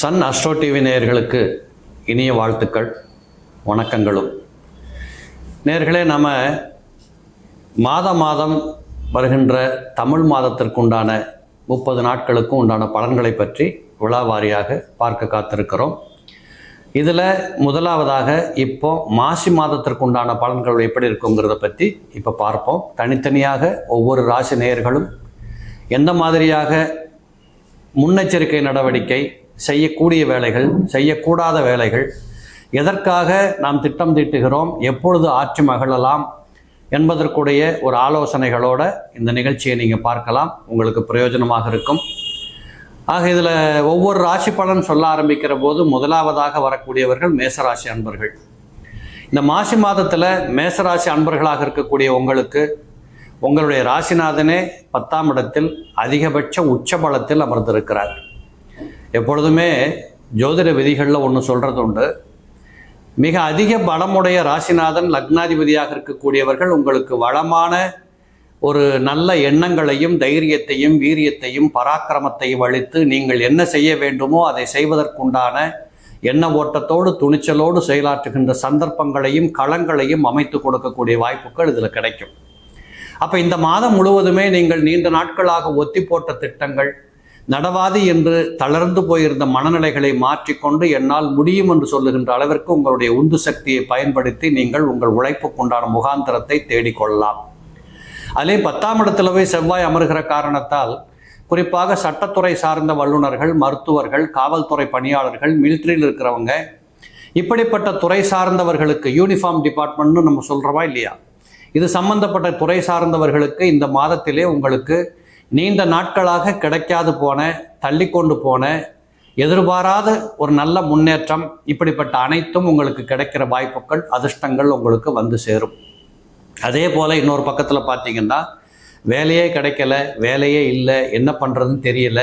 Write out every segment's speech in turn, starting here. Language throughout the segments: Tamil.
சன் அஸ்ட்ரோ டிவி நேயர்களுக்கு இனிய வாழ்த்துக்கள் வணக்கங்களும். நேர்களே நம்ம மாத மாதம் வருகின்ற தமிழ் மாதத்திற்குண்டான முப்பது நாட்களுக்கும் உண்டான பலன்களை பற்றி விழாவாரியாக பார்க்க காத்திருக்கிறோம். இதில் முதலாவதாக இப்போ மாசி மாதத்திற்குண்டான பலன்கள் எப்படி இருக்குங்கிறத பற்றி இப்போ பார்ப்போம். தனித்தனியாக ஒவ்வொரு ராசி நேயர்களும் எந்த மாதிரியாக முன்னெச்சரிக்கை நடவடிக்கை செய்யக்கூடிய வேலைகள் செய்யக்கூடாத வேலைகள் எதற்காக நாம் திட்டம் தீட்டுகிறோம் எப்பொழுது ஆட்சி மகிழலாம் என்பதற்குடைய ஒரு ஆலோசனைகளோட இந்த நிகழ்ச்சியை நீங்கள் பார்க்கலாம். உங்களுக்கு பிரயோஜனமாக இருக்கும். ஆக இதில் ஒவ்வொரு ராசி பலன் சொல்ல ஆரம்பிக்கிற போது முதலாவதாக வரக்கூடியவர்கள் மேசராசி அன்பர்கள். இந்த மாசி மாதத்தில் மேசராசி அன்பர்களாக இருக்கக்கூடிய உங்களுக்கு உங்களுடைய ராசிநாதனே பத்தாம் இடத்தில் அதிகபட்ச உச்சபலத்தில் அமர்ந்திருக்கிறார். எப்பொழுதுமே ஜோதிட விதிகளில் ஒன்று சொல்கிறது உண்டு. மிக அதிக பலமுடைய ராசிநாதன் லக்னாதிபதியாக இருக்கக்கூடியவர்கள் உங்களுக்கு வளமான ஒரு நல்ல எண்ணங்களையும் தைரியத்தையும் வீரியத்தையும் பராக்கிரமத்தையும் அளித்து நீங்கள் என்ன செய்ய வேண்டுமோ அதை செய்வதற்குண்டான எண்ண ஓட்டத்தோடு துணிச்சலோடு செயலாற்றுகின்ற சந்தர்ப்பங்களையும் களங்களையும் அமைத்து கொடுக்கக்கூடிய வாய்ப்புகள் இதில் கிடைக்கும். அப்போ இந்த மாதம் முழுவதுமே நீங்கள் நீண்ட நாட்களாக ஒத்தி போட்ட திட்டங்கள் நடவாது என்று தளர்ந்து போயிருந்த மனநிலைகளை மாற்றிக்கொண்டு என்னால் முடியும் என்று சொல்லுகின்ற அளவிற்கு உங்களுடைய உந்து சக்தியை பயன்படுத்தி நீங்கள் உங்கள் உழைப்புக்குண்டான முகாந்திரத்தை தேடிக்கொள்ளலாம். அதே பத்தாம் இடத்துல போய் செவ்வாய் அமர்கிற காரணத்தால் குறிப்பாக சட்டத்துறை சார்ந்த வல்லுநர்கள் மருத்துவர்கள் காவல்துறை பணியாளர்கள் மிலிட்ரியில் இருக்கிறவங்க இப்படிப்பட்ட துறை சார்ந்தவர்களுக்கு யூனிஃபார்ம் டிபார்ட்மெண்ட்னு நம்ம சொல்கிறோமா இல்லையா? இது சம்பந்தப்பட்ட துறை சார்ந்தவர்களுக்கு இந்த மாதத்திலே உங்களுக்கு நீண்ட நாட்களாக கிடைக்காது போன தள்ளிக்கொண்டு போன எதிர்பாராத ஒரு நல்ல முன்னேற்றம் இப்படிப்பட்ட அனைத்தும் உங்களுக்கு கிடைக்கிற வாய்ப்புகள் அதிர்ஷ்டங்கள் உங்களுக்கு வந்து சேரும். அதே போல் இன்னொரு பக்கத்தில் பார்த்தீங்கன்னா வேலையே கிடைக்கல வேலையே இல்லை என்ன பண்ணுறதுன்னு தெரியல.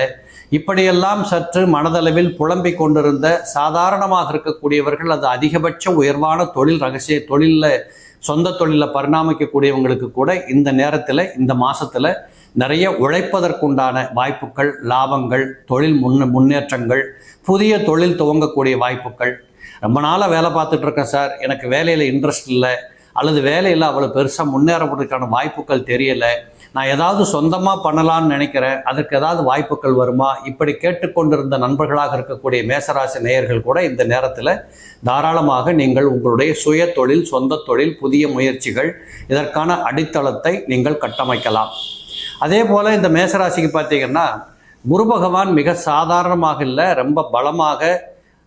இப்படியெல்லாம் சற்று மனதளவில் புலம்பிக் கொண்டிருந்த சாதாரணமாக இருக்கக்கூடியவர்கள் அது அதிகபட்ச உயர்வான தொழில் ரகசிய தொழிலில் சொந்த தொழிலில் பரிணாமிக்கக்கூடியவங்களுக்கு கூட இந்த நேரத்தில் இந்த மாதத்தில் நிறைய உழைப்பதற்குண்டான வாய்ப்புகள் லாபங்கள் தொழில் முன் முன்னேற்றங்கள் புதிய தொழில் துவங்கக்கூடிய வாய்ப்புகள். ரொம்ப நாளாக வேலை பார்த்துட்டு இருக்கேன் சார். எனக்கு வேலையில் இன்ட்ரெஸ்ட் இல்லை. அல்லது வேலையில் அவ்வளோ பெருசாக முன்னேறப்படுறதுக்கான வாய்ப்புகள் தெரியலை. நான் ஏதாவது சொந்தமாக பண்ணலான்னு நினைக்கிறேன். அதற்கு ஏதாவது வாய்ப்புகள் வருமா? இப்படி கேட்டுக்கொண்டிருந்த நண்பர்களாக இருக்கக்கூடிய மேசராசி நேயர்கள் கூட இந்த நேரத்தில் தாராளமாக நீங்கள் உங்களுடைய சுய தொழில் சொந்த தொழில் புதிய முயற்சிகள் இதற்கான அடித்தளத்தை நீங்கள் கட்டமைக்கலாம். அதே போல் இந்த மேசராசிக்கு பார்த்தீங்கன்னா குரு பகவான் மிக சாதாரணமாக இல்லை ரொம்ப பலமாக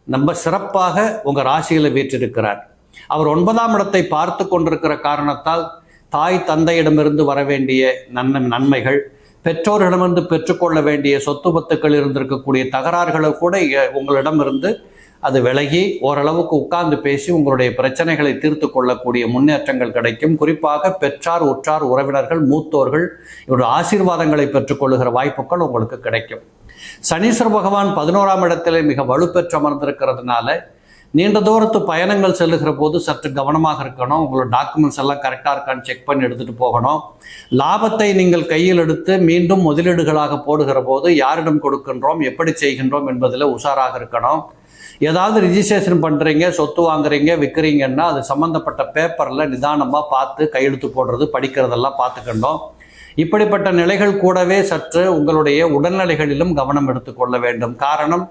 ரொம்ப சிறப்பாக உங்கள் ராசியில் வீற்றிருக்கிறார். அவர் ஒன்பதாம் இடத்தை பார்த்து கொண்டிருக்கிற காரணத்தால் தாய் தந்தையிடமிருந்து வர வேண்டிய நன்மை நன்மைகள் பெற்றோர்களிடமிருந்து பெற்றுக்கொள்ள வேண்டிய சொத்து பத்துக்கள் இருந்திருக்கக்கூடிய தகராறுகளை கூட உங்களிடமிருந்து அது விலகி ஓரளவுக்கு உட்கார்ந்து பேசி உங்களுடைய பிரச்சனைகளை தீர்த்து கொள்ளக்கூடிய முன்னேற்றங்கள் கிடைக்கும். குறிப்பாக பெற்றார் உற்றார் உறவினர்கள் மூத்தோர்கள் இவருடைய ஆசீர்வாதங்களை பெற்றுக்கொள்ளுகிற வாய்ப்புகள் உங்களுக்கு கிடைக்கும். சனீஸ்வர பகவான் பதினோராம் இடத்திலே மிக வலுப்பெற்று அமர்ந்திருக்கிறதுனால நீண்ட தூரத்து பயணங்கள் செல்லுகிற போது சற்று கவனமாக இருக்கணும். உங்களோட டாக்குமெண்ட்ஸ் எல்லாம் கரெக்டாக இருக்கான்னு செக் பண்ணி எடுத்துகிட்டு போகணும். லாபத்தை நீங்கள் கையில் எடுத்து மீண்டும் முதலீடுகளாக போடுகிற போது யாரிடம் கொடுக்கின்றோம் எப்படி செய்கின்றோம் என்பதில் உஷாராக இருக்கணும். ஏதாவது ரிஜிஸ்ட்ரேஷன் பண்ணுறீங்க சொத்து வாங்குறீங்க விற்கிறீங்கன்னா அது சம்மந்தப்பட்ட பேப்பரில் நிதானமாக பார்த்து கையெழுத்து போடுறது படிக்கிறதெல்லாம் பார்த்துக்கணும். இப்படிப்பட்ட நிலைகள் கூடவே சற்று உங்களுடைய உடல்நிலைகளிலும் கவனம் எடுத்துக்கொள்ள வேண்டும். காரணம்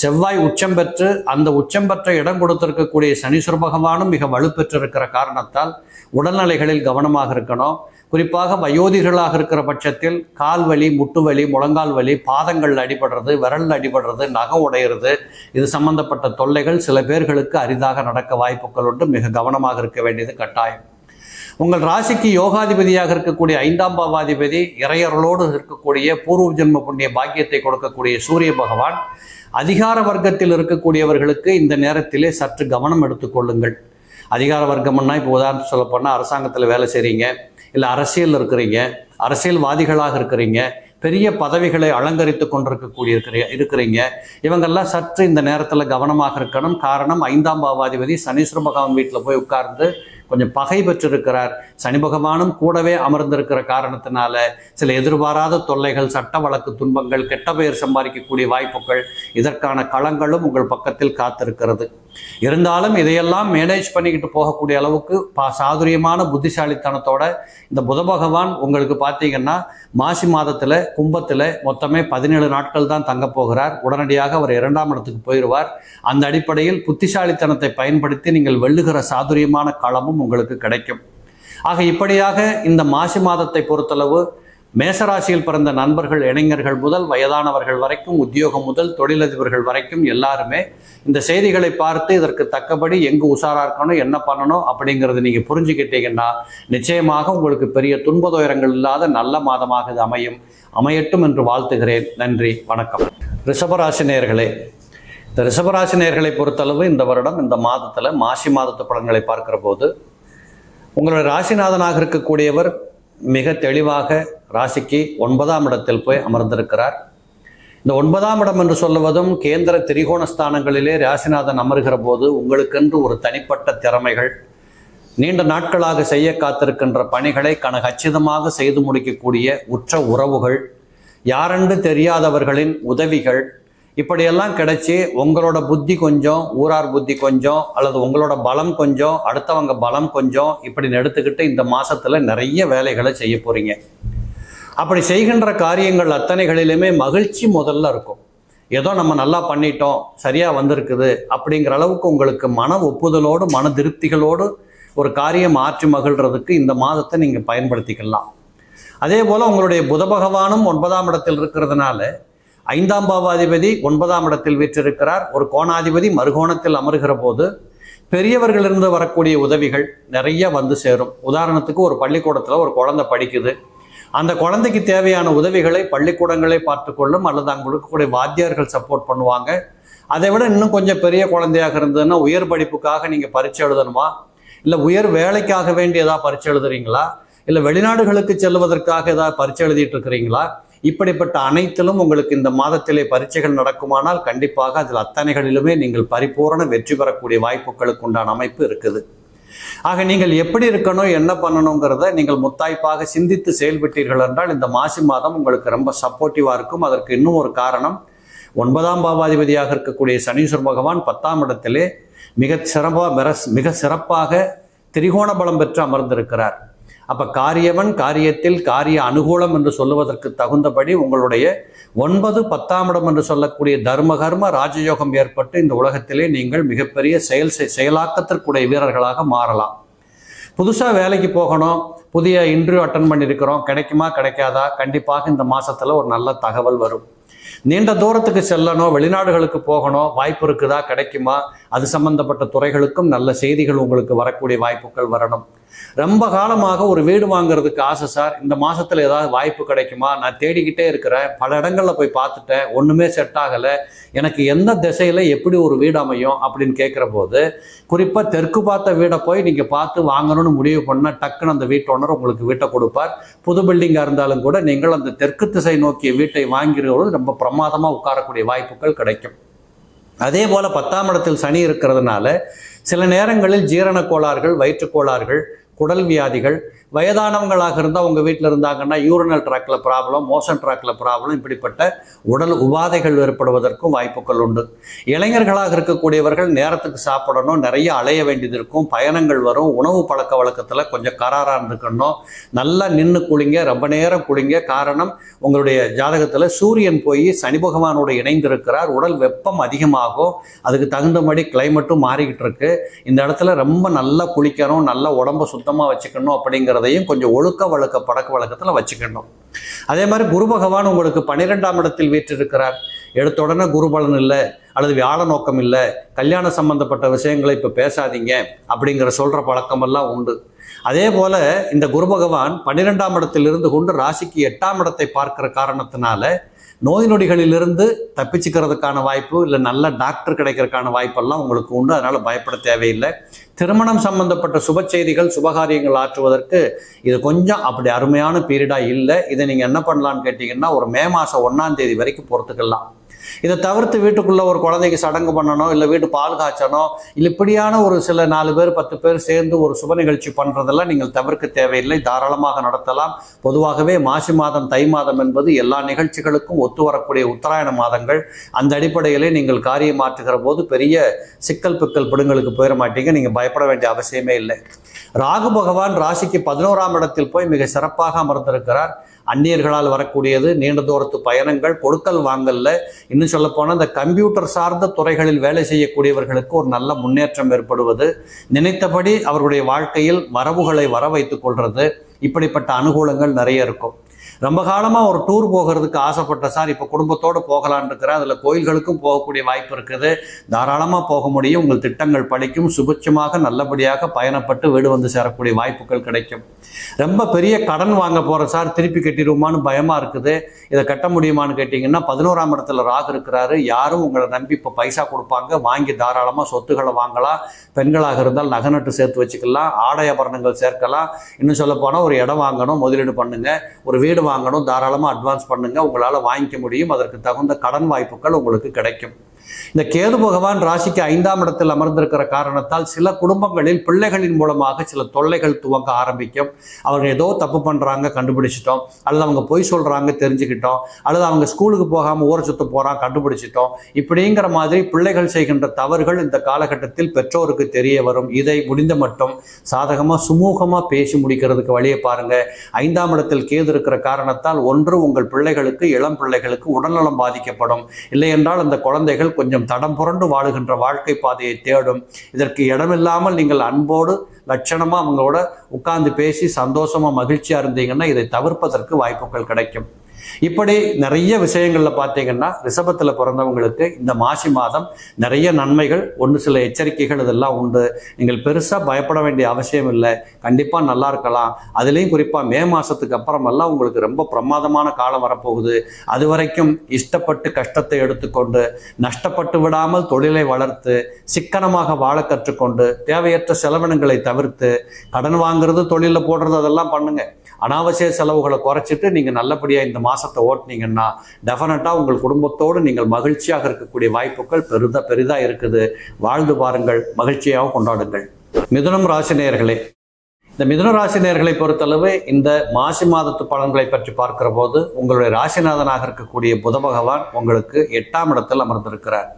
செவ்வாய் உச்சம் பெற்று அந்த உச்சம் பெற்ற இடம் கொடுத்திருக்கக்கூடிய சனீஸ்வர பகவானும் மிக வலுப்பெற்றிருக்கிற காரணத்தால் உடல்நிலைகளில் கவனமாக இருக்கணும். குறிப்பாக வயோதிகளாக இருக்கிற பட்சத்தில் கால் வலி முட்டு வலி முழங்கால் வலி பாதங்கள் அடிபடுறது விரல் அடிபடுறது நகம் உடையிறது இது சம்பந்தப்பட்ட தொல்லைகள் சில பேர்களுக்கு அரிதாக நடக்க வாய்ப்புகள் உண்டு. மிக கவனமாக இருக்க வேண்டியது கட்டாயம். உங்கள் ராசிக்கு யோகாதிபதியாக இருக்கக்கூடிய ஐந்தாம் பாவாதிபதி இறையர்களோடு இருக்கக்கூடிய பூர்வ ஜென்ம புண்ணிய பாக்கியத்தை கொடுக்கக்கூடிய சூரிய பகவான் அதிகார வர்க்கத்தில் இருக்கக்கூடியவர்களுக்கு இந்த நேரத்திலே சற்று கவனம் எடுத்துக்கொள்ளுங்கள் அதிகார வர்க்கம்னா இப்போ உதாரணம் சொல்லப்போனால் அரசாங்கத்தில் வேலை செய்கிறீங்க இல்லை அரசியல் இருக்கிறீங்க அரசியல்வாதிகளாக இருக்கிறீங்க பெரிய பதவிகளை அலங்கரித்து கொண்டிருக்கக்கூடிய இருக்கிற இருக்கிறீங்க. இவங்கெல்லாம் சற்று இந்த நேரத்தில் கவனமாக இருக்கணும். காரணம் ஐந்தாம் பாவாதிபதி சனீஸ்வர பகவான் வீட்டில் போய் உட்கார்ந்து கொஞ்சம் பகை பெற்றிருக்கிறார். சனி பகவானும் கூடவே அமர்ந்திருக்கிற காரணத்தினால சில எதிர்பாராத தொல்லைகள் சட்ட வழக்கு துன்பங்கள் கெட்ட பெயர் சம்பாதிக்கக்கூடிய வாய்ப்புகள் இதற்கான களங்களும் உங்கள் பக்கத்தில் காத்திருக்கிறது. இருந்தாலும் இதையெல்லாம் மேனேஜ் பண்ணிக்கிட்டு போகக்கூடிய அளவுக்கு பா சாதுரியமான புத்திசாலித்தனத்தோட இந்த புத பகவான் உங்களுக்கு பார்த்தீங்கன்னா மாசி மாதத்தில் கும்பத்தில் மொத்தமே பதினேழு நாட்கள் தான் தங்க போகிறார். உடனடியாக அவர் இரண்டாம் இடத்துக்கு போயிடுவார். அந்த அடிப்படையில் புத்திசாலித்தனத்தை பயன்படுத்தி நீங்கள் வெல்லுகிற சாதுரியமான களமும் உங்களுக்கு கிடைக்கும். ஆக இப்படியாக இந்த மாசி மாதத்தை பொறுத்தளவு மேசராசியில் பிறந்த நண்பர்கள் இளைஞர்கள் முதல் வயதானவர்கள் வரைக்கும் உத்தியோகம் முதல் தொழிலதிபர்கள் வரைக்கும் எல்லாருமே இந்த செய்திகளை பார்த்து இதற்கு தக்கபடி எங்கு உஷாராக இருக்கணும் என்ன பண்ணணும் அப்படிங்கிறது நீங்க புரிஞ்சுக்கிட்டீங்கன்னா நிச்சயமாக உங்களுக்கு பெரிய துன்பதுயரங்கள் இல்லாத நல்ல மாதமாக இது அமையும். அமையட்டும் என்று வாழ்த்துகிறேன். நன்றி. வணக்கம். ரிஷபராசினியர்களே இந்த ரிஷபராசினியர்களை பொறுத்தளவு இந்த வருடம் இந்த மாதத்துல மாசி மாதத்து படங்களை பார்க்கிற போது உங்களுடைய ராசிநாதனாக இருக்கக்கூடியவர் மிக தெளிவாக ராசிக்கு ஒன்பதாம் இடத்தில் போய் அமர்ந்திருக்கிறார். இந்த ஒன்பதாம் இடம் என்று சொல்லுவதும் கேந்திர திரிகோண ஸ்தானங்களிலே ராசிநாதன் அமர்கிற போது உங்களுக்கென்று ஒரு தனிப்பட்ட திறமைகள் நீண்ட நாட்களாக செய்ய காத்திருக்கின்ற பணிகளை கனகச்சிதமாக செய்து முடிக்கக்கூடிய உற்ற உறவுகள் யாரென்று தெரியாதவர்களின் உதவிகள் இப்படியெல்லாம் கிடைச்சி உங்களோட புத்தி கொஞ்சம் ஊரார் புத்தி கொஞ்சம் அல்லது உங்களோட பலம் கொஞ்சம் அடுத்தவங்க பலம் கொஞ்சம் இப்படி எடுத்துக்கிட்டு இந்த மாதத்தில் நிறைய வேலைகளை செய்ய போகிறீங்க அப்படி செய்கின்ற காரியங்கள் அத்தனைகளிலுமே மகிழ்ச்சி முதல்ல இருக்கும். ஏதோ நம்ம நல்லா பண்ணிட்டோம் சரியாக வந்திருக்குது அப்படிங்கிற அளவுக்கு உங்களுக்கு மன ஒப்புதலோடு மன திருப்திகளோடு ஒரு காரியம் ஆற்றி மகிழ்கிறதுக்கு இந்த மாதத்தை நீங்கள் பயன்படுத்திக்கலாம். அதே போல் உங்களுடைய புத பகவானும் ஒன்பதாம் இடத்தில் இருக்கிறதுனால ஐந்தாம் பாவாதிபதி ஒன்பதாம் இடத்தில் வீற்றிருக்கிறார். ஒரு கோணாதிபதி மறுகோணத்தில் அமர்கிற போது பெரியவர்களிருந்து வரக்கூடிய உதவிகள் நிறைய வந்து சேரும். உதாரணத்துக்கு ஒரு பள்ளிக்கூடத்தில் ஒரு குழந்தை படிக்குது. அந்த குழந்தைக்கு தேவையான உதவிகளை பள்ளிக்கூடங்களே பார்த்துக்கொள்ளும் அல்லது அங்கே இருக்கக்கூடிய வாத்தியார்கள் சப்போர்ட் பண்ணுவாங்க. அதை விட இன்னும் கொஞ்சம் பெரிய குழந்தையாக இருந்ததுன்னா உயர் படிப்புக்காக நீங்கள் பரீட்சை எழுதணுமா? இல்லை உயர் வேலைக்காக வேண்டி ஏதாவது பரீட்சை எழுதுறீங்களா? இல்லை வெளிநாடுகளுக்கு செல்வதற்காக ஏதாவது பரீட்சை எழுதிட்டு இருக்கிறீங்களா? இப்படிப்பட்ட அனைத்திலும் உங்களுக்கு இந்த மாதத்திலே பரீட்சைகள் நடக்குமானால் கண்டிப்பாக அதில் அத்தனைகளிலுமே நீங்கள் பரிபூரண வெற்றி பெறக்கூடிய வாய்ப்புகளுக்கு உண்டான அமைப்பு இருக்குது. ஆக நீங்கள் எப்படி இருக்கணும் என்ன பண்ணணுங்கிறத நீங்கள் முத்தாய்ப்பாக சிந்தித்து செயல்பட்டீர்கள் என்றால் இந்த மாசி மாதம் உங்களுக்கு ரொம்ப சப்போர்ட்டிவாக இருக்கும். அதற்கு இன்னும் ஒரு காரணம் ஒன்பதாம் பாவாதிபதியாக இருக்கக்கூடிய சனீஸ்வர பகவான் பத்தாம் இடத்திலே மிக சிறப்பாக மிக மிக சிறப்பாக திரிகோண பலம் பெற்று அமர்ந்திருக்கிறார். அப்போ காரியவன் காரியத்தில் காரிய அனுகூலம் என்று சொல்லுவதற்கு தகுந்தபடி உங்களுடைய ஒன்பது பத்தாம் இடம் என்று சொல்லக்கூடிய தர்ம கர்ம ராஜயோகம் ஏற்பட்டு இந்த உலகத்திலே நீங்கள் மிகப்பெரிய செயல் செய்- செயலாக்கத்திற்குடைய வீரர்களாக மாறலாம். புதுசாக வேலைக்கு போகணும் புதிய இன்டர்வியூ அட்டன் பண்ணியிருக்கிறோம். கிடைக்குமா கிடைக்காதா? கண்டிப்பாக இந்த மாதத்தில் ஒரு நல்ல தகவல் வரும். நீண்ட தூரத்துக்கு செல்லணும் வெளிநாடுகளுக்கு போகணும் வாய்ப்பு இருக்குதா கிடைக்குமா? அது சம்பந்தப்பட்ட துறைகளுக்கும் நல்ல செய்திகள் உங்களுக்கு வரக்கூடிய வாய்ப்புகள் வரணும். ரொம்ப காலமாக ஒரு வீடு வாங்குறதுக்கு ஆசை சார். இந்த மாசத்துல ஏதாவது வாய்ப்பு கிடைக்குமா? நான் தேடிக்கிட்டே இருக்கிறேன். பல இடங்கள்ல போய் பார்த்துட்டேன். ஒண்ணுமே செட் ஆகலை. எனக்கு எந்த திசையில எப்படி ஒரு வீடு அமையும் அப்படின்னு கேட்குற போது குறிப்பா தெற்கு பார்த்த வீடை போய் நீங்க பார்த்து வாங்கணும்னு முடிவு பண்ண டக்குன்னு அந்த வீட்டோட ஓனர் உங்களுக்கு வீட்டை கொடுப்பார். புது பில்டிங்கா இருந்தாலும் கூட நீங்கள் அந்த தெற்கு திசை நோக்கிய வீட்டை வாங்கிறவர்கள் ரொம்ப பிரமாதமா உட்காரக்கூடிய வாய்ப்புகள் கிடைக்கும். அதே போல பத்தாம் இடத்தில் சனி இருக்கிறதுனால சில நேரங்களில் ஜீரண கோளாறுகள் வயிற்று கோளாறுகள் குடல் வியாதிகள் வயதானவங்களாக இருந்தால் உங்கள் வீட்டில் இருந்தாங்கன்னா யூரினல் ட்ராக்கில் ப்ராப்ளம் மோஷன் ட்ராக்கில் ப்ராப்ளம் இப்படிப்பட்ட உடல் உபாதைகள் ஏற்படுவதற்கும் வாய்ப்புகள் உண்டு. இளைஞர்களாக இருக்கக்கூடியவர்கள் நேரத்துக்கு சாப்பிடணும் நிறைய அலைய வேண்டியது இருக்கும் பயணங்கள் வரும் உணவு பழக்க வழக்கத்தில் கொஞ்சம் கராராக இருந்துக்கணும். நல்லா நின்று குளிங்க ரொம்ப நேரம் குளிங்க காரணம் உங்களுடைய ஜாதகத்தில் சூரியன் போய் சனி பகவானோடு இணைந்திருக்கிறார் உடல் வெப்பம் அதிகமாகும் அதுக்கு தகுந்தபடி கிளைமேட்டும் மாறிக்கிட்டு இருக்கு இந்த இடத்துல ரொம்ப நல்லா குளிக்கணும் நல்லா உடம்ப சுத்தமாக வச்சுக்கணும் அப்படிங்கிறதையும் கொஞ்சம் ஒழுக்க வழக்க பழக்க வழக்கத்தில் வச்சுக்கணும். அதே மாதிரி குரு பகவான் உங்களுக்கு பன்னிரெண்டாம் இடத்தில் வீற்றிருக்கிறார். எடுத்த உடனே குரு பலன் இல்லை அல்லது வியாழ நோக்கம் இல்லை கல்யாண சம்பந்தப்பட்ட விஷயங்களை இப்போ பேசாதீங்க அப்படிங்கிற சொல்கிற பழக்கமெல்லாம் உண்டு. அதே போல இந்த குரு பகவான் பன்னிரெண்டாம் இடத்திலிருந்து கொண்டு ராசிக்கு எட்டாம் இடத்தை பார்க்கிற காரணத்தினால நோய் நொடிகளிலிருந்து தப்பிச்சுக்கிறதுக்கான வாய்ப்பு இல்லை நல்ல டாக்டர் கிடைக்கிறதுக்கான வாய்ப்பெல்லாம் உங்களுக்கு உண்டு. அதனால் பயப்பட தேவையில்லை. திருமணம் சம்பந்தப்பட்ட சுப செய்திகள் சுபகாரியங்கள் ஆற்றுவதற்கு இது கொஞ்சம் அப்படி அருமையான பீரியடாக இல்லை. இதை நீங்கள் என்ன பண்ணலான்னு கேட்டிங்கன்னா ஒரு மே மாதம் ஒன்றாம் தேதி வரைக்கும் பொறுத்துக்கலாம் இதை தவிர்த்து வீட்டுக்குள்ள ஒரு குழந்தைக்கு சடங்கு பண்ணணும் இல்லை வீட்டு பால் காய்ச்சணும் இல்லை இப்படியான ஒரு சில நாலு பேர் பத்து பேர் சேர்ந்து ஒரு சுப நிகழ்ச்சி பண்ணுறதெல்லாம் நீங்கள் தவிர்க்க தேவையில்லை. தாராளமாக நடத்தலாம். பொதுவாகவே மாசி மாதம் தை மாதம் என்பது எல்லா நிகழ்ச்சிகளுக்கும் ஒத்து வரக்கூடிய உத்தராயண மாதங்கள். அந்த அடிப்படையிலே நீங்கள் காரியம் மாற்றுகிற போது பெரிய சிக்கல் பிக்கல் பிடுங்களுக்கு போயிட மாட்டீங்க. நீங்கள் பயப்பட வேண்டிய அவசியமே இல்லை. ராகு பகவான் ராசிக்கு பதினோராம் இடத்தில் போய் மிக சிறப்பாக அமர்ந்திருக்கிறார். அந்நியர்களால் வரக்கூடியது நீண்ட தூரத்து பயணங்கள் கொடுக்கல் வாங்கல்ல. இன்னும் சொல்லப்போனால் இந்த கம்ப்யூட்டர் சார்ந்த துறைகளில் வேலை செய்யக்கூடியவர்களுக்கு ஒரு நல்ல முன்னேற்றம் ஏற்படுவது. நினைத்தபடி அவர்களுடைய வாழ்க்கையில் வரவுகளை வர வைத்துக் கொள்வது இப்படிப்பட்ட அனுகூலங்கள் நிறைய இருக்கும். ரொம்ப காலமாக ஒரு டூர் போகிறதுக்கு ஆசைப்பட்ட சார் இப்போ குடும்பத்தோடு போகலான் இருக்கிறேன் அதில் கோயில்களுக்கும் போகக்கூடிய வாய்ப்பு இருக்குது. தாராளமாக போக முடியும். உங்கள் திட்டங்கள் பழிக்கும் சுபிட்சமாக நல்லபடியாக பயணப்பட்டு வீடு வந்து சேரக்கூடிய வாய்ப்புகள் கிடைக்கும். ரொம்ப பெரிய கடன் வாங்க போகிறேன் சார். திருப்பி கட்டிடுவோமான்னு பயமாக இருக்குது. இதை கட்ட முடியுமான்னு கேட்டிங்கன்னா பதினோராம் இடத்துல ராகு இருக்கிறாரு. யாரும் உங்களை நம்பி இப்போ பைசா கொடுப்பாங்க. வாங்கி தாராளமாக சொத்துக்களை வாங்கலாம். பெண்களாக இருந்தால் நகை நட்டு சேர்த்து வச்சுக்கலாம். ஆடை ஆபரணங்கள் சேர்க்கலாம். இன்னும் சொல்ல போனால் ஒரு இடம் வாங்கணும். முதலீடு பண்ணுங்கள் ஒரு வீடு வாங்கணும். தாராளமாக அட்வான்ஸ் பண்ணுங்க. உங்களால் வாங்கிக்க முடியும். அதற்கு தகுந்த கடன் வாய்ப்புகள் உங்களுக்கு கிடைக்கும். இந்த கேது பகவான் ராசிக்கு ஐந்தாம் இடத்தில் அமர்ந்திருக்கிற காரணத்தால் சில குடும்பங்களில் பிள்ளைகளின் மூலமாக சில தொல்லைகள் துவங்க ஆரம்பிக்கும். அவங்க ஏதோ தப்பு பண்ணுறாங்க கண்டுபிடிச்சிட்டோம். அல்லது அவங்க பொய் சொல்கிறாங்க தெரிஞ்சுக்கிட்டோம். அல்லது அவங்க ஸ்கூலுக்கு போகாமல் ஊரை சுத்த போகிறான் கண்டுபிடிச்சிட்டோம். இப்படிங்கிற மாதிரி பிள்ளைகள் செய்கின்ற தவறுகள் இந்த காலகட்டத்தில் பெற்றோருக்கு தெரிய வரும். இதை முடிந்த மட்டும் சாதகமாக சுமூகமாக பேசி முடிக்கிறதுக்கு வழியை பாருங்க. ஐந்தாம் இடத்தில் கேது இருக்கிற காரணத்தால் ஒன்று உங்கள் பிள்ளைகளுக்கு இளம் பிள்ளைகளுக்கு உடல்நலம் பாதிக்கப்படும். இல்லை என்றால் அந்த குழந்தைகள் கொஞ்சம் தடம் புரண்டு வாழுகின்ற வாழ்க்கை பாதையை தேடும். இதற்கு இடமில்லாமல் நீங்கள் அன்போடு லட்சணமாக அவங்களோட உட்கார்ந்து பேசி சந்தோஷமாக மகிழ்ச்சியாக இருந்தீங்கன்னா இதை தவிர்ப்பதற்கு வாய்ப்புகள் கிடைக்கும். இப்படி நிறைய விஷயங்களில் பார்த்தீங்கன்னா ரிஷபத்தில் பிறந்தவங்களுக்கு இந்த மாசி மாதம் நிறைய நன்மைகள் ஒன்று சில எச்சரிக்கைகள் இதெல்லாம் உண்டு. நீங்கள் பெருசாக பயப்பட வேண்டிய அவசியம் இல்லை. கண்டிப்பாக நல்லா இருக்கலாம். அதுலேயும் குறிப்பாக மே மாதத்துக்கு அப்புறமெல்லாம் உங்களுக்கு ரொம்ப பிரமாதமான காலம் வரப்போகுது. அது வரைக்கும் இஷ்டப்பட்டு கஷ்டத்தை எடுத்துக்கொண்டு நஷ்டப்பட்டு விடாமல் தொழிலை வளர்த்து சிக்கனமாக வாழ கற்றுக்கொண்டு தேவையற்ற செலவினங்களை தவிர்த்து கடன் வாங்குறது தொழிலில் போடுறது அதெல்லாம் பண்ணுங்க. அனாவசிய செலவுகளை குறைச்சிட்டு நீங்கள் நல்லபடியாக இந்த மாதத்தை ஓட்டுனீங்கன்னா டெஃபினட்டாக உங்கள் குடும்பத்தோடு நீங்கள் மகிழ்ச்சியாக இருக்கக்கூடிய வாய்ப்புகள் பெரிதா பெரிதாக இருக்குது. வாழ்ந்து பாருங்கள் மகிழ்ச்சியாக கொண்டாடுங்கள். மிதுனம் ராசினியர்களே இந்த மிதுன ராசி நேயர்களை பொறுத்தளவு இந்த மாசி மாதத்து பலன்களை பற்றி பார்க்கிற போது உங்களுடைய ராசிநாதனாக இருக்கக்கூடிய புத பகவான் உங்களுக்கு எட்டாம் இடத்தில் அமர்ந்திருக்கிறார்.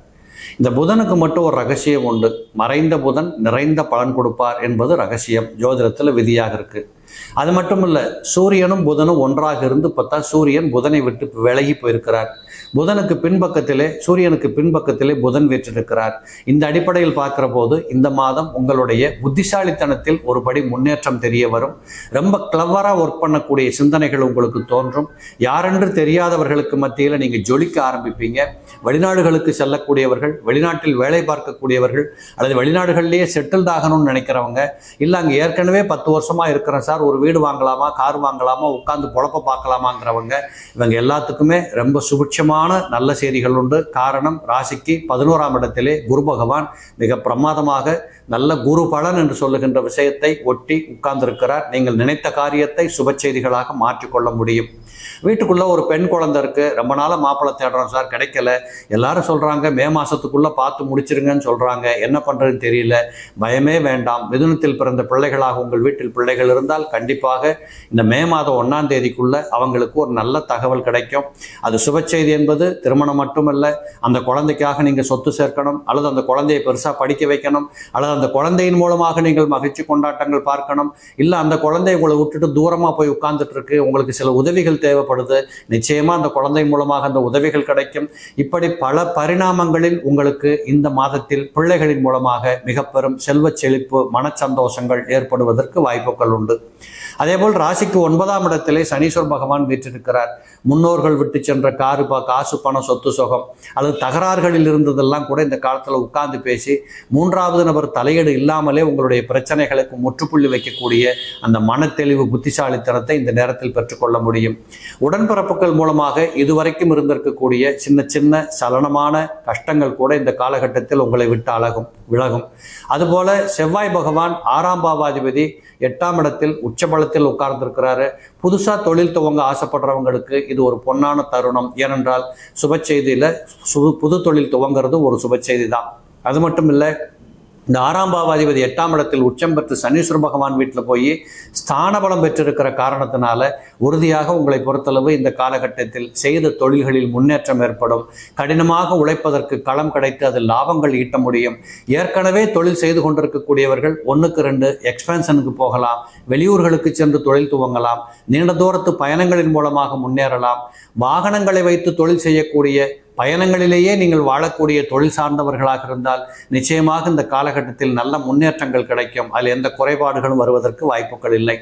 இந்த புதனுக்கு மட்டும் ஒரு ரகசியம் உண்டு. மறைந்த புதன் நிறைந்த பலன் கொடுப்பார் என்பது ரகசியம். ஜோதிடத்தில் விதியாக இருக்குது அது மட்டும் இல்லை சூரியனும் புதனும் ஒன்றாக இருந்து பார்த்தா சூரியன் புதனை விட்டு விலகி போயிருக்கிறார். புதனுக்கு பின்பக்கத்திலே சூரியனுக்கு பின்பக்கத்திலே புதன் வீற்றிருக்கிறார். இந்த அடிப்படையில் பார்க்குற போது இந்த மாதம் உங்களுடைய புத்திசாலித்தனத்தில் ஒரு படி முன்னேற்றம் தெரிய வரும். ரொம்ப கிளவராக ஒர்க் பண்ணக்கூடிய சிந்தனைகள் உங்களுக்கு தோன்றும். யாரென்று தெரியாதவர்களுக்கு மத்தியில் நீங்கள் ஜொலிக்க ஆரம்பிப்பீங்க. வெளிநாடுகளுக்கு செல்லக்கூடியவர்கள் வெளிநாட்டில் வேலை பார்க்கக்கூடியவர்கள் அல்லது வெளிநாடுகளிலேயே செட்டில்ட் ஆகணும்னு நினைக்கிறவங்க இல்லை அங்கே ஏற்கனவே பத்து வருஷமா இருக்கிறேன் சார் ஒரு வீடு வாங்கலாமா கார் வாங்கலாமா உட்காந்து பொழப்ப பார்க்கலாமாங்கிறவங்க இவங்க எல்லாத்துக்குமே ரொம்ப சுபிட்சமான நல்ல செய்திகள் உண்டு. காரணம் ராசிக்கு பதினோராம் இடத்திலே குரு பகவான் மிக பிரமாதமாக நல்ல குரு பலன் என்று சொல்லுகின்ற விஷயத்தை ஒட்டி உட்கார்ந்திருக்கிறார். நீங்கள் நினைத்த காரியத்தை சுப செய்திகளாக மாற்றிக்கொள்ள முடியும். வீட்டுக்குள்ளே ஒரு பெண் குழந்தை இருக்குது ரொம்ப நாளாக மாப்பிள்ளை தேடுறோம் சார் கிடைக்கல. எல்லாரும் சொல்கிறாங்க மே மாதத்துக்குள்ளே பார்த்து முடிச்சிருங்கன்னு சொல்கிறாங்க என்ன பண்ணுறதுன்னு தெரியல. பயமே வேண்டாம். மிதுனத்தில் பிறந்த பிள்ளைகளாக உங்கள் வீட்டில் பிள்ளைகள் இருந்தால் கண்டிப்பாக இந்த மே மாதம் ஒன்றாம் தேதிக்குள்ள அவங்களுக்கு ஒரு நல்ல தகவல் கிடைக்கும். அது சுப செய்தி என்பது திருமணம் மட்டுமல்ல அந்த குழந்தைக்காக நீங்க சொத்து சேர்க்கணும் அல்லது அந்த குழந்தையை பெருசா படிக்க வைக்கணும் அல்லது அந்த குழந்தையின் மூலமாக நீங்கள் மகிழ்ச்சி கொண்டாட்டங்கள் பார்க்கணும். இல்லை அந்த குழந்தை உங்களை விட்டுட்டு தூரமாக போய் உட்கார்ந்துட்டு இருக்கு உங்களுக்கு சில உதவிகள் தேவைப்படுது நிச்சயமா அந்த குழந்தை மூலமாக அந்த உதவிகள் கிடைக்கும். இப்படி பல பரிணாமங்களில் உங்களுக்கு இந்த மாதத்தில் பிள்ளைகளின் மூலமாக மிக பெரும் செல்வச் செழிப்பு மனச்சந்தோஷங்கள் ஏற்படுவதற்கு வாய்ப்புகள் உண்டு. அதேபோல் ராசிக்கு ஒன்பதாம் இடத்திலே சனீஸ்வர் பகவான் வீற்றிருக்கிறார். முன்னோர்கள் விட்டு சென்ற காரு பா காசு பணம் சொத்து சுகம் அல்லது தகராறுகளில் இருந்ததெல்லாம் கூட இந்த காலத்தில் உட்கார்ந்து பேசி மூன்றாவது நபர் தலையீடு இல்லாமலே உங்களுடைய பிரச்சனைகளுக்கு முற்றுப்புள்ளி வைக்கக்கூடிய அந்த மனத்தெளிவு புத்திசாலித்தனத்தை இந்த நேரத்தில் பெற்றுக்கொள்ள முடியும். உடன்பிறப்புகள் மூலமாக இதுவரைக்கும் இருந்திருக்கக்கூடிய சின்ன சின்ன சலனமான கஷ்டங்கள் கூட இந்த காலகட்டத்தில் உங்களை விட்டு அழகும் விலகும். அதுபோல செவ்வாய் பகவான் ஆறாம் பாவாதிபதி எட்டாம் இடத்தில் உச்சபலத்தில் உட்கார்ந்திருக்கிறாரு. புதுசா தொழில் துவங்க ஆசைப்படுறவங்களுக்கு இது ஒரு பொன்னான தருணம். ஏனென்றால் சுப செய்தியில சு புது தொழில் துவங்கிறது ஒரு சுப செய்தி தான் அது மட்டும் இல்லை இந்த ஆறாம் பாவாதிபதி எட்டாம் இடத்தில் உச்சம் பெற்று சனீஸ்வர பகவான் வீட்டில் போய் ஸ்தானபலம் பெற்றிருக்கிற காரணத்தினால உறுதியாக உங்களை பொறுத்தளவு இந்த காலகட்டத்தில் செய்த தொழில்களில் முன்னேற்றம் ஏற்படும். கடினமாக உழைப்பதற்கு களம் கிடைத்து அதில் லாபங்கள் ஈட்ட முடியும். ஏற்கனவே தொழில் செய்து கொண்டிருக்கக்கூடியவர்கள் ஒன்றுக்கு ரெண்டு எக்ஸ்பென்ஷனுக்கு போகலாம். வெளியூர்களுக்கு சென்று தொழில் துவங்கலாம். நீண்ட தூரத்து பயணங்களின் மூலமாக முன்னேறலாம். வாகனங்களை வைத்து தொழில் செய்யக்கூடிய பயணங்களிலேயே நீங்கள் வாழக்கூடிய தொழில் சார்ந்தவர்களாக இருந்தால் நிச்சயமாக இந்த காலகட்டத்தில் நல்ல முன்னேற்றங்கள் கிடைக்கும். அதில் எந்த குறைபாடுகளும் வருவதற்கு வாய்ப்புகள் இல்லை.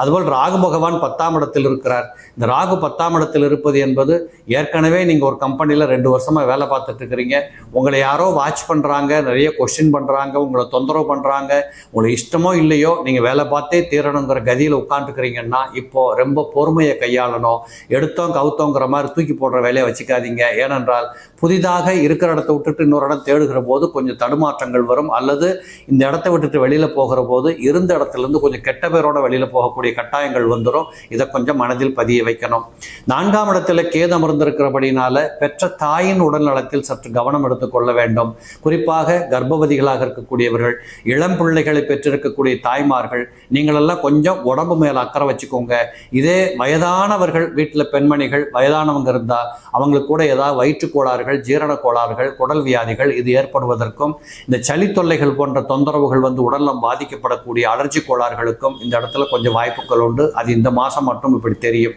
அதுபோல் ராகு பகவான் பத்தாம் இடத்தில் இருக்கிறார். இந்த ராகு பத்தாம் இடத்தில் இருப்பது என்பது ஏற்கனவே நீங்கள் ஒரு கம்பெனியில் ரெண்டு வருஷமாக வேலை பார்த்துட்டு இருக்கிறீங்க. உங்களை யாரோ வாட்ச் பண்ணுறாங்க நிறைய கொஸ்டின் பண்ணுறாங்க உங்களை தொந்தரவு பண்ணுறாங்க உங்களுக்கு இஷ்டமோ இல்லையோ நீங்கள் வேலை பார்த்தே தீரணுங்கிற கதியில் உட்காந்துக்கிறீங்கன்னா இப்போ ரொம்ப பொறுமையை கையாளணும். எடுத்தோம் கவுத்தோங்கிற மாதிரி தூக்கி போடுற வேலையை வச்சுக்காதீங்க. ஏனென்றால் என்றால் புதிதாக இருக்கிற இடத்த விட்டுட்டு இன்னொரு இடம் தேடுகிற போது கொஞ்சம் தடுமாற்றங்கள் வரும். அல்லது இந்த இடத்த விட்டுட்டு வெளியில் போகிற போது இருந்த இடத்துலேருந்து கொஞ்சம் கெட்ட பேரோட வெளியில் போகக்கூடிய கட்டாயங்கள் வந்துடும் இதை கொஞ்சம் மனதில் பதிய வைக்கணும். நான்காம் இடத்துல கேது அமர்ந்திருக்கிறபடினால பெற்ற தாயின் உடல் நலத்தில் சற்று கவனம் எடுத்துக்கொள்ள வேண்டும். குறிப்பாக கர்ப்பவதிகளாக இருக்கக்கூடியவர்கள் இளம் பிள்ளைகளை பெற்றிருக்கக்கூடிய தாய்மார்கள் நீங்களெல்லாம் கொஞ்சம் உடம்பு மேல அக்கறை வச்சுக்கோங்க. இதே வயதானவர்கள் வீட்டில் பெண்மணிகள் வயதானவங்க இருந்தால் அவங்களுக்கு கூட ஏதாவது வயிற்று கோளாறுகள் ஜீரண கோளாறுகள் குடல் வியாதிகள் இது ஏற்படுவதற்கும் இந்த சளி தொல்லைகள் போன்ற தொந்தரவுகள் வந்து உடலம் பாதிக்கப்படக்கூடிய அலர்ஜி கோளாறுகளுக்கும் இந்த இடத்துல கொஞ்சம் வாய்ப்புகள் உண்டு. அது இந்த மாதம் மட்டும் இப்படி தெரியும்.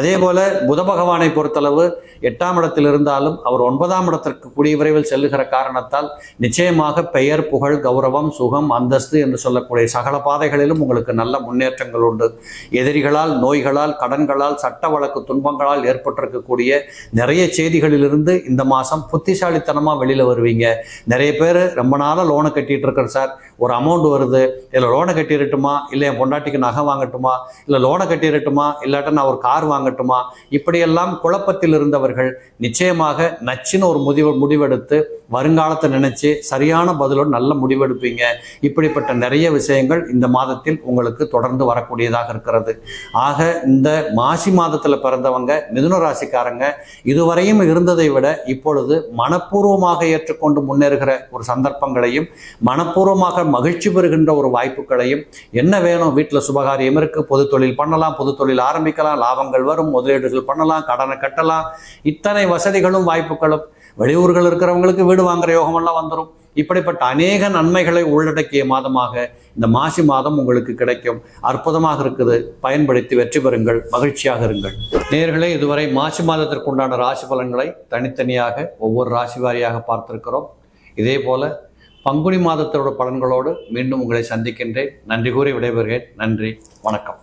அதே போல புத பகவானை பொறுத்தளவு எட்டாம் இடத்தில் இருந்தாலும் அவர் ஒன்பதாம் இடத்திற்கு கூடிய விரைவில் செல்லுகிற காரணத்தால் நிச்சயமாக பெயர் புகழ் கௌரவம் சுகம் அந்தஸ்து என்று சொல்லக்கூடிய சகல பாதைகளிலும் உங்களுக்கு நல்ல முன்னேற்றங்கள் உண்டு. எதிரிகளால் நோய்களால் கடன்களால் சட்ட வழக்கு துன்பங்களால் ஏற்பட்டிருக்கக்கூடிய நிறைய செய்திகளிலிருந்து இந்த மாதம் புத்திசாலித்தனமாக வெளியில் வருவீங்க. நிறைய பேர் ரொம்ப நாளாக லோனை கட்டிட்டு இருக்கிற சார். ஒரு அமௌண்ட் வருது. இல்லை லோனை கட்டிடட்டுமா? இல்லை என் பொண்டாட்டிக்கு நகை வாங்கட்டுமா? இல்லை லோனை கட்டிடட்டுமா? இல்லாட்ட நான் ஒரு கார் வாங்கட்டுமா? இப்படியெல்லாம் குழப்பத்தில் இருந்தவர்கள் நிச்சயமாக நச்சுன்னு ஒரு முடிவு முடிவெடுத்து வருங்காலத்தை நினைச்சு சரியான பதிலோடு நல்ல முடிவெடுப்பீங்க. இப்படிப்பட்ட நிறைய விஷயங்கள் இந்த மாதத்தில் உங்களுக்கு தொடர்ந்து வரக்கூடியதாக இருக்கிறது. ஆக இந்த மாசி மாதத்தில் பிறந்தவங்க மிதுன ராசிக்காரங்க இதுவரையும் இருந்ததை விட இப்பொழுது மனப்பூர்வமாக ஏற்றுக்கொண்டு முன்னேறுகிற ஒரு சந்தர்ப்பங்களையும் மனப்பூர்வமாக மகிழ்ச்சி பெறுகின்ற ஒரு வாய்ப்புகளையும் என்ன வேணும் வீட்டில் சுபகாரியம் இருக்கு பொது தொழில் பண்ணலாம் பொது தொழில் ஆரம்பிக்கலாம் லாபங்கள் வரும் முதலீடுகள் பண்ணலாம் கடனை கட்டலாம் இத்தனை வசதிகளும் வாய்ப்புகளும். வெளியூர்கள் இருக்கிறவங்களுக்கு வீடு வாங்குற யோகமெல்லாம் வந்துடும் இப்படிப்பட்ட அநேக நன்மைகளை உள்ளடக்கிய மாதமாக இந்த மாசி மாதம் உங்களுக்கு கிடைக்கும். அற்புதமாக இருக்குது. பயன்படுத்தி வெற்றி பெறுங்கள். மகிழ்ச்சியாக இருங்கள். நேர்களே இதுவரை மாசி மாதத்திற்குண்டான ராசி பலன்களை தனித்தனியாக ஒவ்வொரு ராசி வாரியாக பார்த்திருக்கிறோம். இதே போல பங்குனி மாதத்தோட பலன்களோடு மீண்டும் உங்களை சந்திக்கின்றேன். நன்றி கூறி விடைபெறுகிறேன். நன்றி. வணக்கம்.